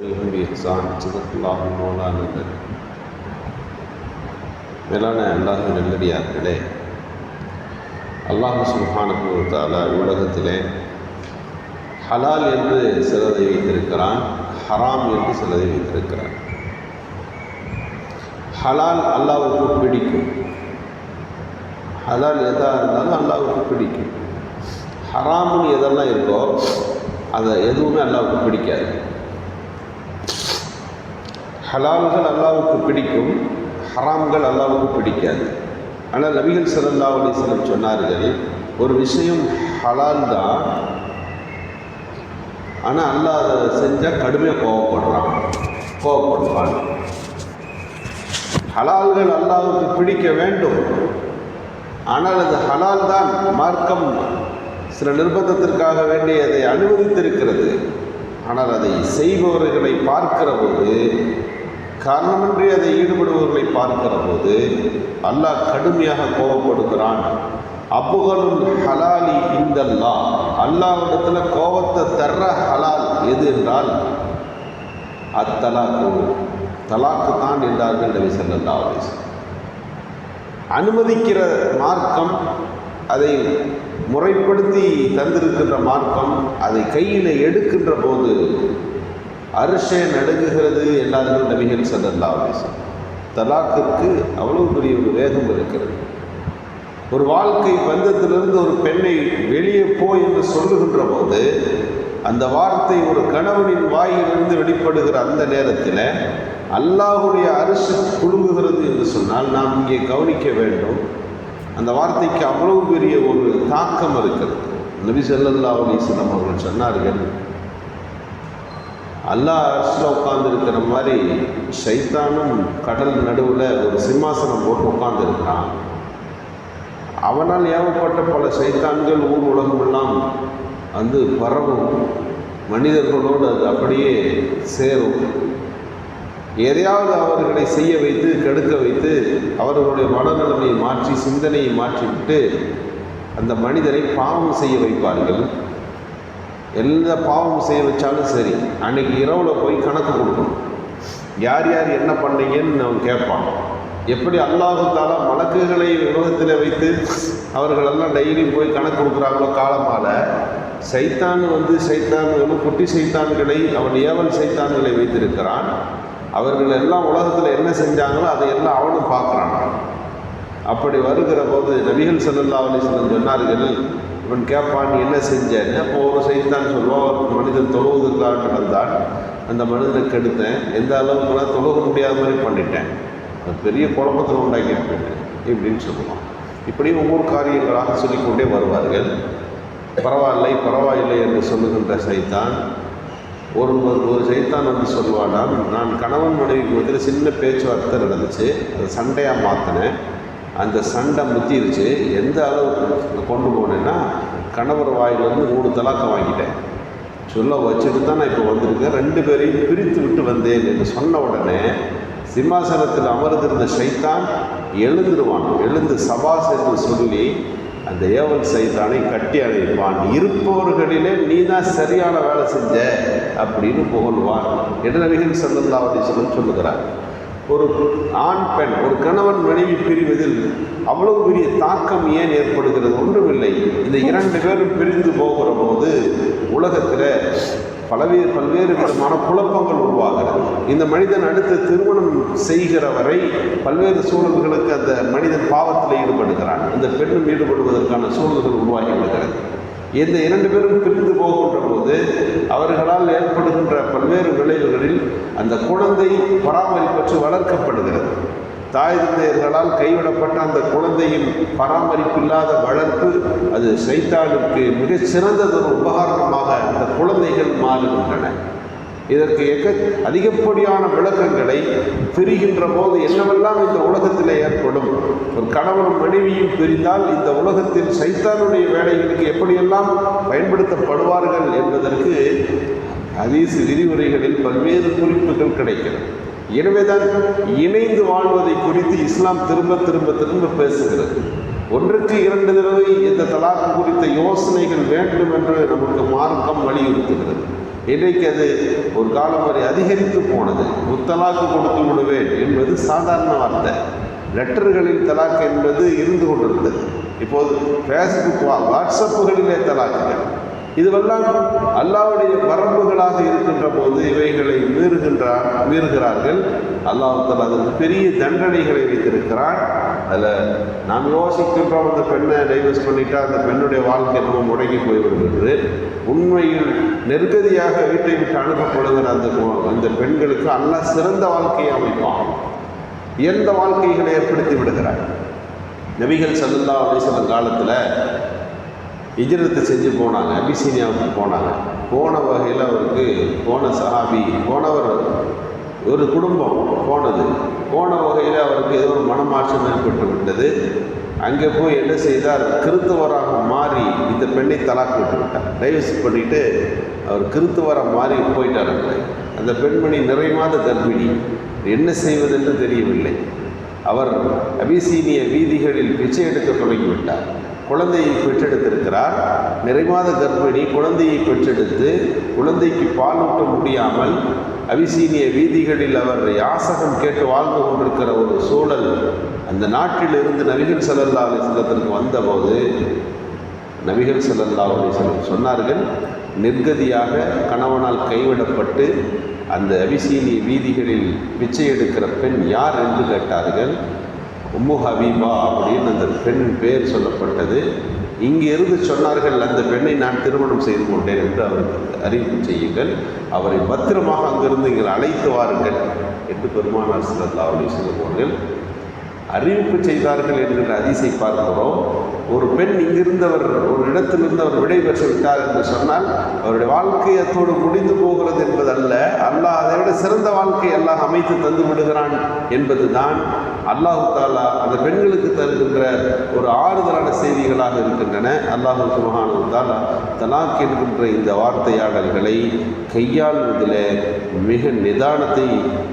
بإحسان صدق الله مولانا العظيم. மேலான அல்லாஹ் நல்லடியார்களே அல்லாஹ் சுப்ஹானஹு வ தஆலா உலகத்திலே ஹலால் என்று சிலதை வைத்திருக்கிறான் ஹராம் என்று சிலதை வைத்திருக்கிறான் ஹலால் அல்லாவுக்கு பிடிக்கும் ஹலால் எதாக இருந்தாலும் அல்லாவுக்கு பிடிக்கும் ஹராம்னு எதெல்லாம் இருக்கோ அதை எதுவுமே அல்லாவுக்கு பிடிக்காது ஹலால்கள் அல்லாவுக்கு பிடிக்கும் ஹராம்கள் அல்லாவுக்கு பிடிக்காது. ஆனால் நபிகள் சல்லா அலைஹி சொன்னார்கள் ஒரு விஷயம் ஹலால் தான் ஆனால் அல்லாஹ் அதை செஞ்சால் கடுமையாக கோவப்படுறான். கோவப்படுவான். ஹலால்கள் அல்லாவுக்கு பிடிக்க வேண்டும். ஆனால் அது ஹலால் தான் மார்க்கம் சில நிர்பந்தத்திற்காக வேண்டி அதை அனுமதித்திருக்கிறது. ஆனால் அதை செய்பவர்களை பார்க்கிற போது காரணமின்றி அதை ஈடுபடுபவர்களை பார்க்கிற போது அல்லாஹ் கடுமையாக கோபப்படுகிறான். அப்புகளும் ஹலாலி இந்தல்லா. அல்லாவிடத்தில் கோபத்தை தர்ற ஹலால் எது என்றால் அத்தலாக்கு. தலாக்கு தான் என்றார்கள் நபி சொல்லல்லா அலைஹி அனுமதிக்கிற மார்க்கம் அதை முறைப்படுத்தி தந்திருக்கின்ற மார்க்கம் அதை கையில் எடுக்கின்ற போது அரிசே நடுங்குகிறது எல்லாரும் நபிகள் ஸல்லல்லாஹு அலைஹி தலாக்கிற்கு அவ்வளோ பெரிய ஒரு வேகம் இருக்கிறது. ஒரு வாழ்க்கை பந்தத்திலிருந்து ஒரு பெண்ணை வெளியே போ என்று சொல்லுகின்ற போது அந்த வார்த்தை ஒரு கணவனின் வாயிலிருந்து வெளிப்படுகிற அந்த நேரத்தில் அல்லாஹுடைய அரசு குலுங்குகிறது என்று சொன்னால் நாம் இங்கே கவனிக்க வேண்டும். அந்த வார்த்தைக்கு அவ்வளவு பெரிய ஒரு தாக்கம் இருக்கிறது. நபி செல்லல்லா அலைஹி அவர்கள் சொன்னார்கள் அல்லாஹ் அரசில் உட்காந்துருக்கிற மாதிரி சைத்தானும் கடல் நடுவில் ஒரு சிம்மாசனம் போட்டு உட்காந்துருக்கிறான் அவனால் ஏவப்பட்ட பல சைத்தான்கள் ஊர் உலகமெல்லாம் வந்து பரவும். மனிதர்களோடு அது அப்படியே சேரும். எதையாவது அவர்களை செய்ய வைத்து கெடுக்க வைத்து அவர்களுடைய மனநிலைமையை மாற்றி சிந்தனையை மாற்றிவிட்டு அந்த மனிதரை பாவம் செய்ய வைப்பார்கள். எந்த பாவம் செய்ய வச்சாலும் சரி அன்னைக்கு இரவில் போய் கணக்கு கொடுக்கணும். யார் யார் என்ன பண்ணீங்கன்னு அவன் கேட்பான். எப்படி அல்லாஹால மலக்குகளை உலகத்தில் வைத்து அவர்களெல்லாம் டெய்லி போய் கணக்கு கொடுக்குறாங்களோ காலமால சைத்தான் வந்து சைத்தான்களும் குட்டி சைத்தான்களை அவன் ஏவல் சைத்தான்களை வைத்திருக்கிறான். அவர்கள் எல்லாம் உலகத்தில் என்ன செஞ்சாங்களோ அதை எல்லாம் அவனும் பார்க்குறான். அப்படி வருகிற போது நபிகள் செல்லல்லா அலைஹி சொன்னார்கள் இவன் கேட்பான் நீ என்ன செஞ்சேன்னு அப்போ ஒரு சைத்தான் சொல்லுவான் ஒரு மனிதன் தொழுவதற்காக நடந்தான். அந்த மனிதனை கெடுத்தேன். எந்த அளவுக்குலாம் தொழுக முடியாத மாதிரி பண்ணிட்டேன். அது பெரிய குழப்பத்தில் உண்டாக்கி போயிட்டேன் இப்படின்னு சொல்லுவான். இப்படி ஒவ்வொரு காரியங்களாக சொல்லிக்கொண்டே வருவார்கள். பரவாயில்லை பரவாயில்லை என்று சொல்லுகின்ற சைத்தான் ஒரு ஒரு சைத்தான் வந்து சொல்லுவானாம் நான் கணவன் மனைவிக்கு மத்தியில் சின்ன பேச்சுவார்த்தை நடந்துச்சு. அதை சண்டையாக மாற்றினேன் அந்த சண்டை முத்திருச்சு. எந்த அளவுக்கு கொண்டு போனேன்னா கணவர் வாயிலிருந்து மூணு தலாக்கம் வாங்கிட்டேன். சொல்ல வச்சுட்டு தான் நான் இப்போ வந்திருக்கேன். ரெண்டு பேரையும் பிரித்து விட்டு வந்தேன் என்று சொன்ன உடனே சிம்மாசனத்தில் அமர்ந்திருந்த சைத்தான் எழுந்துருவான். எழுந்து சபாஸ் என்று சொல்லி அந்த ஏவல் சைத்தானை கட்டி அணைப்பான். இருப்பவர்களிலே நீ தான் சரியான வேலை செஞ்ச அப்படின்னு புகழ்வான் என்று நபிகள் ஸல்லல்லாஹு அலைஹி சொல்லுகிறார். ஒரு ஆண் பெண் ஒரு கணவன் மனைவி பிரிவதில் அவ்வளவு பெரிய தாக்கம் ஏன் ஏற்படுகிறது? ஒன்றுமில்லை. இந்த இரண்டு பேரும் பிரிந்து போகிற போது உலகத்தில் பலவேறு பல்வேறு விதமான குழப்பங்கள் உருவாகிறது. இந்த மனிதன் அடுத்து திருமணம் செய்கிற வரை பல்வேறு சூழல்களுக்கு அந்த மனிதன் பாவத்தில் ஈடுபடுகிறான். இந்த பெண்ணும் ஈடுபடுவதற்கான சூழல்கள் உருவாகி விடுகிறது. இந்த இரண்டு பேரும் பிரிந்து போகின்ற போது அவர்களால் ஏற்படுகின்ற பல்வேறு விளைவுகளில் அந்த குழந்தை பராமரிப்பற்று வளர்க்கப்படுகிறது. தாய் தந்தையர்களால் கைவிடப்பட்ட அந்த குழந்தையின் பராமரிப்பில்லாத வளர்ப்பு அது செய்தாளுக்கு மிகச் சிறந்ததொரு உபகாரணமாக அந்த குழந்தைகள் மாறுகின்றன. இதற்கு எக்க அதிகப்படியான விளக்கங்களை பிரிகின்ற போது என்னவெல்லாம் இந்த உலகத்தில் ஏற்படும்? ஒரு கணவனும் மனைவியும் பிரிந்தால் இந்த உலகத்தில் சைத்தானுடைய வேலைகளுக்கு எப்படியெல்லாம் பயன்படுத்தப்படுவார்கள் என்பதற்கு அதீசு விரிவுரைகளில் பல்வேறு குறிப்புகள் கிடைக்கிறது. எனவேதான் இணைந்து வாழ்வதை குறித்து இஸ்லாம் திரும்ப திரும்ப திரும்ப பேசுகிறது. ஒன்றுக்கு இரண்டு தடவை இந்த தலாக்கு குறித்த யோசனைகள் வேண்டும் என்று நமக்கு மார்க்கம் வலியுறுத்துகிறது. இன்றைக்கு அது ஒரு காலம் வரை அதிகரித்து போனது. முத்தலாக்கு கொடுத்து விடுவேன் என்பது சாதாரண வார்த்தை. லெட்டர்களில் தலாக் என்பது இருந்து கொண்டிருந்தது. இப்போது ஃபேஸ்புக் வா வாட்ஸ்அப்புகளிலே தலாக்குகள். இதுவெல்லாம் அல்லாவுடைய வரம்புகளாக இருக்கின்ற போது இவைகளை மீறுகின்றார் மீறுகிறார்கள். அல்லாஹால் அதற்கு பெரிய தண்டனைகளை வைத்திருக்கிறான். அதில் நாம் யோசிக்கின்றோம் அந்த பெண்ணை டைவர்ஸ் பண்ணிட்டால் அந்த பெண்ணுடைய வாழ்க்கை நம்ம முடங்கி போய்விடுகிறது உண்மையில் நெருக்கதியாக வீட்டை விட்டு அனுப்பப்படுகிற அந்த அந்த பெண்களுக்கு அல்ல சிறந்த வாழ்க்கையை அமைப்பான். எந்த வாழ்க்கைகளை ஏற்படுத்தி விடுகிறார் நபிகள் சல்லா அப்படின்னு காலத்தில் இஜரத்தை செஞ்சு போனாங்க அபிசீனியாவுக்கு போனாங்க. போன வகையில் அவருக்கு போன சஹாபி போனவர் ஒரு குடும்பம் போனது. போன வகையில் அவருக்கு ஏதோ ஒரு மனமாற்றம் ஏற்பட்டு விட்டது. அங்கே போய் என்ன செய்தார்? கிறித்துவராக மாறி இந்த பெண்ணை தலாக்கு விட்டு விட்டார் டைவர்ஸ் பண்ணிவிட்டு அவர் கிறித்துவராக மாறி போயிட்டார் அந்த பெண்மணி நிறைமாத கர்ப்பிணி. என்ன செய்வதென்று தெரியவில்லை. அவர் அபிசீனிய வீதிகளில் பிச்சை எடுக்க தொடங்கிவிட்டார். குழந்தையை பெற்றெடுத்திருக்கிறார். நிறைமாத கர்ப்பிணி குழந்தையை பெற்றெடுத்து குழந்தைக்கு பால் ஊட்ட முடியாமல் அபிசீனிய வீதிகளில் அவர் யாசகம் கேட்டு வாழ்ந்து கொண்டிருக்கிற ஒரு சூழல் அந்த நாட்டிலிருந்து நபிகள் ஸல்லல்லாஹு அலைஹி வந்தபோது நபிகள் ஸல்லல்லாஹு அலைஹி சொன்னார்கள் நிர்கதியாக கணவனால் கைவிடப்பட்டு அந்த அபிசீனிய வீதிகளில் பிச்சை எடுக்கிற பெண் யார் என்று கேட்டார்கள். உம்மு ஹபீபா அப்படின்னு அந்த பெண் பெயர் சொல்லப்பட்டது. இங்கே இருந்து சொன்னார்கள் அந்த பெண்ணை நான் திருமணம் செய்து கொண்டேன் என்று அவருக்கு அறிவிப்பு செய்யுங்கள். அவரை பத்திரமாக அங்கிருந்து நீங்கள் அழைத்து வாருங்கள் என்று பெருமானார் சிலல்லா அலி சொல்லுவார்கள் அறிவிப்பு செய்தார்கள் என்கிற அதிசை பார்க்கிறோம். ஒரு பெண் இங்கிருந்தவர் ஒரு இடத்திலிருந்து அவர் விடைபெற்று விட்டார் என்று சொன்னால் அவருடைய வாழ்க்கை அத்தோடு முடிந்து போகிறது என்பதல்ல. அல்லாஹ் அதை விட சிறந்த வாழ்க்கை அல்லாஹ் அமைத்து தந்து விடுகிறான் என்பதுதான் அல்லாஹு தாலா அந்த பெண்களுக்கு தருகின்ற ஒரு ஆறுதலான செய்திகளாக இருக்கின்றன. அல்லாஹு சுபஹானு தாலா தலாக் என்கின்ற இந்த வார்த்தையாடல்களை கையாள்வதில் மிக நிதானத்தை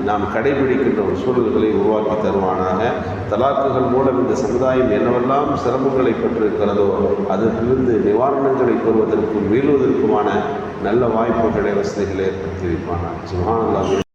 நாம் கடைபிடிக்கின்ற ஒரு சூழல்களை உருவாக்கி தருவானாக. தலாக்குகள் மூலம் இந்த சமுதாயம் என்னவெல்லாம் சிரமங்களை பெற்றிருக்கிறதோ அதற்கிருந்து நிவாரணங்களை பெறுவதற்கும் மீளுவதற்குமான நல்ல வாய்ப்புகளை வசதிகளை ஏற்படுத்தி வைப்பானார் சுகானல்லாஹ்